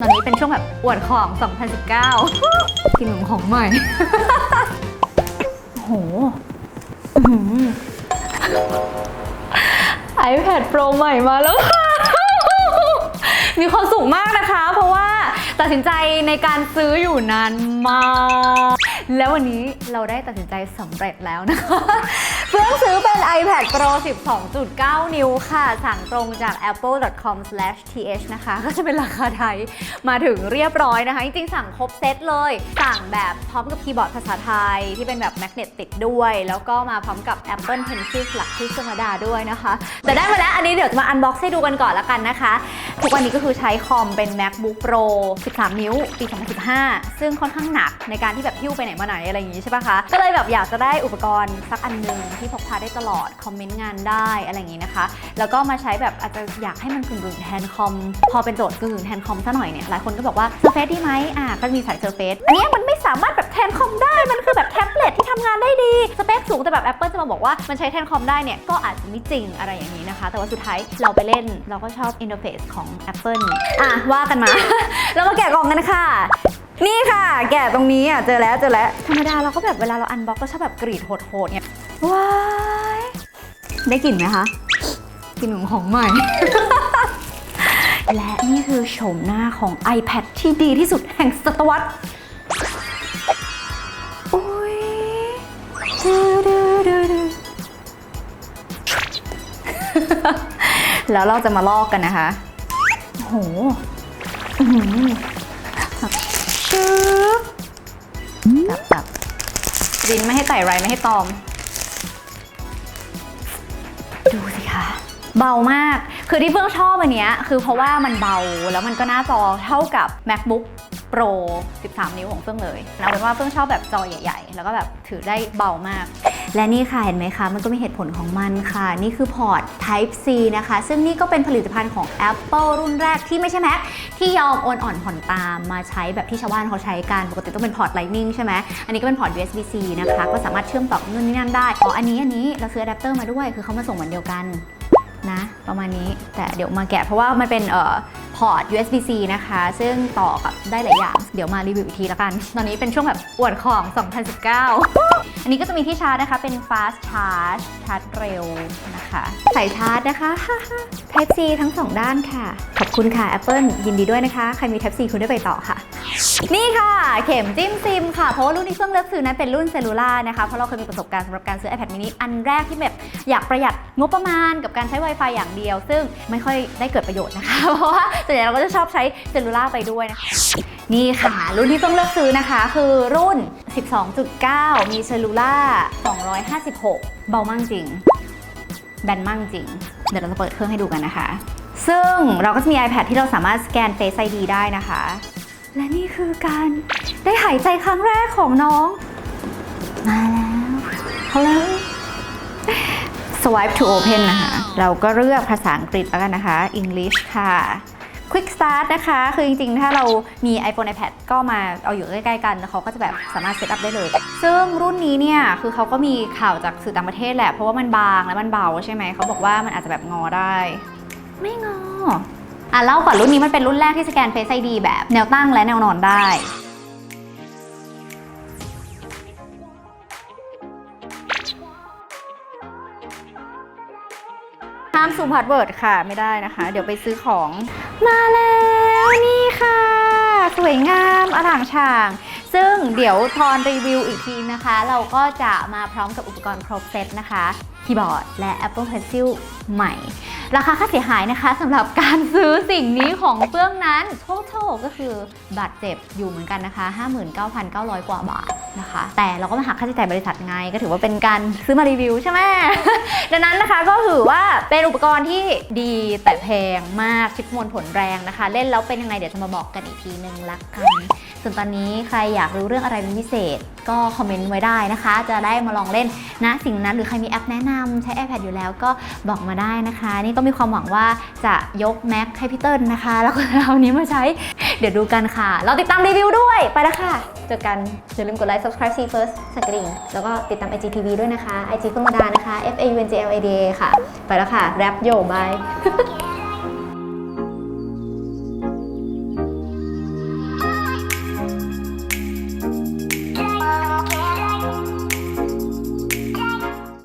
ตอนนี้เป็นช่วงแบบอวดของ 2019 กินหนุ่มของใหม่ โอ้โหอื้อหือ iPad Pro ใหม่มาแล้วค่ะ มีความสุขมากนะคะ เพราะว่าตัดสินใจในการซื้ออยู่นานมาก แล้ววันนี้เราได้ตัดสินใจสำเร็จแล้วนะคะ เพิ่งซื้อเป็น iPad Pro 12.9 นิ้วค่ะ สั่งตรงจาก apple.com/th นะคะ ก็จะเป็นราคาไทย มาถึงเรียบร้อยนะคะ จริงๆ สั่งครบเซตเลย สั่งแบบพร้อมกับคีย์บอร์ดภาษาไทยที่เป็นแบบแมกเนตติดด้วย แล้วก็มาพร้อมกับ Apple Pencil หลักที่ธรรมดาด้วยนะคะ แต่ได้มาแล้วอันนี้เดี๋ยวจะมาอันบ็อกซ์ให้ดูกันก่อนละกันนะคะ ทุกวันนี้ก็คือใช้คอมเป็น MacBook Pro 13 นิ้ว ปี 2015 ซึ่งค่อนข้างหนักในการที่แบบหิ้วไปไหนมาไหนอะไรอย่างงี้ใช่ปะคะ ก็เลยแบบอยากจะได้อุปกรณ์สักอันหนึ่งที่พกพาได้ตลอด คอมเมนต์งานได้อะไรอย่างงี้นะคะ แล้วก็มาใช้แบบอาจจะอยากให้มันกึ่งๆแทนคอม พอเป็นโจทย์กึ่งๆแทนคอมซะหน่อยเนี่ย หลายคนก็บอกว่า Surface ดีไหมอะก็มีสาย Surface อันนี้มันไม่สามารถแบบแทนคอมได้ มันคือแบบแท็บเล็ตที่ทำงานได้ดี สเปคสูงแต่แบบ Apple จะมาบอกว่ามันใช้แทนคอมได้เนี่ยก็อาจจะไม่จริงอะไรอย่างนี้นะคะ แต่ว่าสุดท้ายเราไปเล่นเราก็ชอบอินเทอร์เฟซของ Apple อะว่ากันมา เรามาแกะกล่องกันค่ะนี่ค่ะ แกะตรงนี้อะ เจอแล้วเจอแล้ว ธรรมดาเราก็แบบเวลาเราอันบ็อกก็ชอบแบบกรีดโหดๆเนี่ย ว้ายได้กลิ่นไหมคะกลิ่นของของใหม่ และนี่คือโฉมหน้าของ iPad ที่ดีที่สุดแห่งศตวรรษโอ้ยดูดูดูดูแล้วเราจะมาลอกกันนะคะโอ้โหอื้อหือชึบจับบดินไม่ให้ไต่ไรไม่ให้ตอม เบามาก คือที่เพิ่งชอบอันเนี้ยคือเพราะว่ามันเบาแล้วมันก็หน้าจอเท่ากับ macbook pro 13 นิ้วของเฟื่องเลยเอาเป็นว่าเฟื่องชอบแบบจอใหญ่ๆ แล้วก็แบบถือได้เบามาก และนี่ค่ะเห็นไหมคะ มันก็มีเหตุผลของมันค่ะ นี่คือพอร์ต Type C นะคะ ซึ่งนี่ก็เป็นผลิตภัณฑ์ของ Apple รุ่นแรกที่ไม่ใช่ Mac ที่ยอมโอนอ่อนผ่อนตามมาใช้แบบที่ชาวบ้านเขาใช้กัน ปกติต้องเป็นพอร์ต Lightning ใช่ไหมอันนี้ก็เป็นพอร์ต USB-C นะคะ ก็สามารถเชื่อมต่อนู่นนี่นั่นได้อ๋ออันนี้อันนี้เราซื้ออะแดปเตอร์มาด้วย คือเขามาส่งเหมือนเดียวกัน นะประมาณนี้แต่เดี๋ยวมาแกะเพราะว่ามันเป็นเอ่อพอร์ต USB-C นะคะ ซึ่งต่อกับได้หลายอย่าง เดี๋ยวมารีวิวอีกทีละกัน ตอนนี้เป็นช่วงแบบอวดของ 2019 อันนี้ก็จะมีที่ชาร์จนะคะ เป็น fast charge ชาร์จเร็วนะคะใส่ชาร์จนะคะ Type C ทั้ง 2 ด้านค่ะ ขอบคุณค่ะ Apple ยินดีด้วยนะคะ ใครมี Type C คุณได้ไปต่อค่ะ นี่ค่ะ เข็มจิ้มซิมค่ะ เพราะว่ารุ่นที่เพิ่งเลือกซื้อนั้นเป็นรุ่นเซลลูล่านะคะ เพราะเราเคยมีประสบการณ์สำหรับการซื้อ iPad mini อันแรกที่แบบอยากประหยัดงบประมาณกับการใช้ Wi-Fi อย่างเดียว ซึ่งไม่ค่อยได้เกิดประโยชน์นะคะ เพราะว่าส่วนใหญ่เราก็จะชอบใช้เซลลูล่าไปด้วยนะคะนี่ค่ะ รุ่นที่เพิ่งเลือกซื้อนะคะ คือรุ่น 12.9 มีเซลลูล่า256 เบามากจริง แบนมากจริง เดี๋ยวเราจะเปิดเครื่องให้ดูกันนะคะ ซึ่งเราก็จะมี iPad ที่เราสามารถสแกน Face ID ได้นะคะ และนี่คือการได้หายใจครั้งแรกของน้อง มาแล้ว Hello Swipe to open นะคะ เราก็เลือกภาษาอังกฤษแล้วกันนะคะ English ค่ะ Quick Start นะคะ คือจริงๆ ถ้าเรามี iPhone iPad ก็มาเอาอยู่ใกล้ๆกันแล้วเขาก็จะแบบสามารถเซตอัพได้เลย ซึ่งรุ่นนี้เนี่ย คือเขาก็มีข่าวจากสื่อต่างประเทศแหละ เพราะว่ามันบางและมันเบาใช่ไหม เขาบอกว่ามันอาจจะแบบงอได้ ไม่งอ อะเล่าก่อนรุ่นนี้มันเป็นรุ่นแรกที่สแกน Face ID แบบแนวตั้งและแนวนอนได้ห้ามซูมพาสเวิร์ดค่ะไม่ได้นะคะ เดี๋ยวไปซื้อของมาแล้วนี่ค่ะ สวยงามอร่างฉ่าง ซึ่งเดี๋ยวทอนรีวิวอีกทีนะคะ เราก็จะมาพร้อมกับอุปกรณ์ครบเซตนะคะ คีย์บอร์ดและ Apple Pencil ใหม่ ราคาค่าเสียหายนะคะสำหรับการซื้อสิ่งนี้ของเฟื่องนั้น total ก็คือบาดเจ็บอยู่เหมือนกันนะคะ 59,900 กว่าบาท นะคะ แต่เราก็มาหักค่าใช้จ่ายบริษัทไง ก็ถือว่าเป็นการซื้อมารีวิวใช่ไหม ดังนั้นนะคะก็ถือว่าเป็นอุปกรณ์ที่ดีแต่แพงมากชิปมวลผลแรงนะคะ เล่นแล้วเป็นยังไงเดี๋ยวจะมาบอกกันอีกทีนึงละกันส่วนตอนนี้ใครอยากรู้เรื่องอะไรเป็นพิเศษ ก็คอมเมนต์ไว้ได้นะคะ จะได้มาลองเล่นนะสิ่งนั้น หรือใครมีแอปแนะนำใช้ iPad อยู่แล้วก็บอกมาได้นะคะ นี่ก็มีความหวังว่าจะยก Mac ให้พี่เติ้ลนะคะ แล้วก็เอานนี้มาใช้ เดี๋ยวดูกันค่ะ เราติดตามรีวิวด้วยไปแล้วค่ะ เจอกันอย่าลืมกดไลค์ subscribe see first สั่นกระดิ่งแล้วก็ติดตาม IGTV ด้วยนะคะ IG เพิ่งมาดานะคะ F A U N G L A D A ค่ะ ไปแล้วค่ะ แรปโยบาย